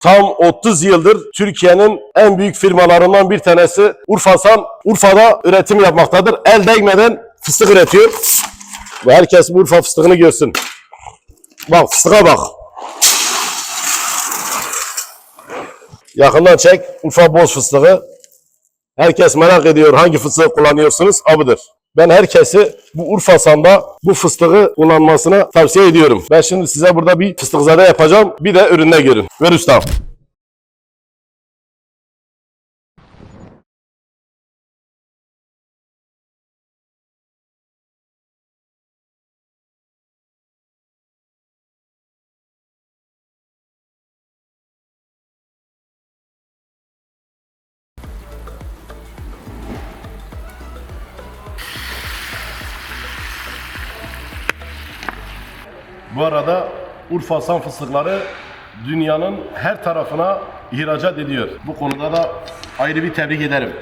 Tam 30 yıldır Türkiye'nin en büyük firmalarından bir tanesi Urfasan, Urfa'da üretim yapmaktadır. El değmeden fıstık üretiyor. Ve herkes bu Urfa fıstığını görsün. Bak fıstığa bak. Yakından çek Urfa boz fıstığı. Herkes merak ediyor hangi fıstığı kullanıyorsunuz? Abudur. Ben herkesi bu Urfasan'da bu fıstığı kullanmasını tavsiye ediyorum. Ben şimdi size burada bir fıstıkzade yapacağım. Bir de üründe görün. Ver ustam. Bu arada Urfa San fıstıkları dünyanın her tarafına ihracat ediyor. Bu konuda da ayrı bir tebrik ederim.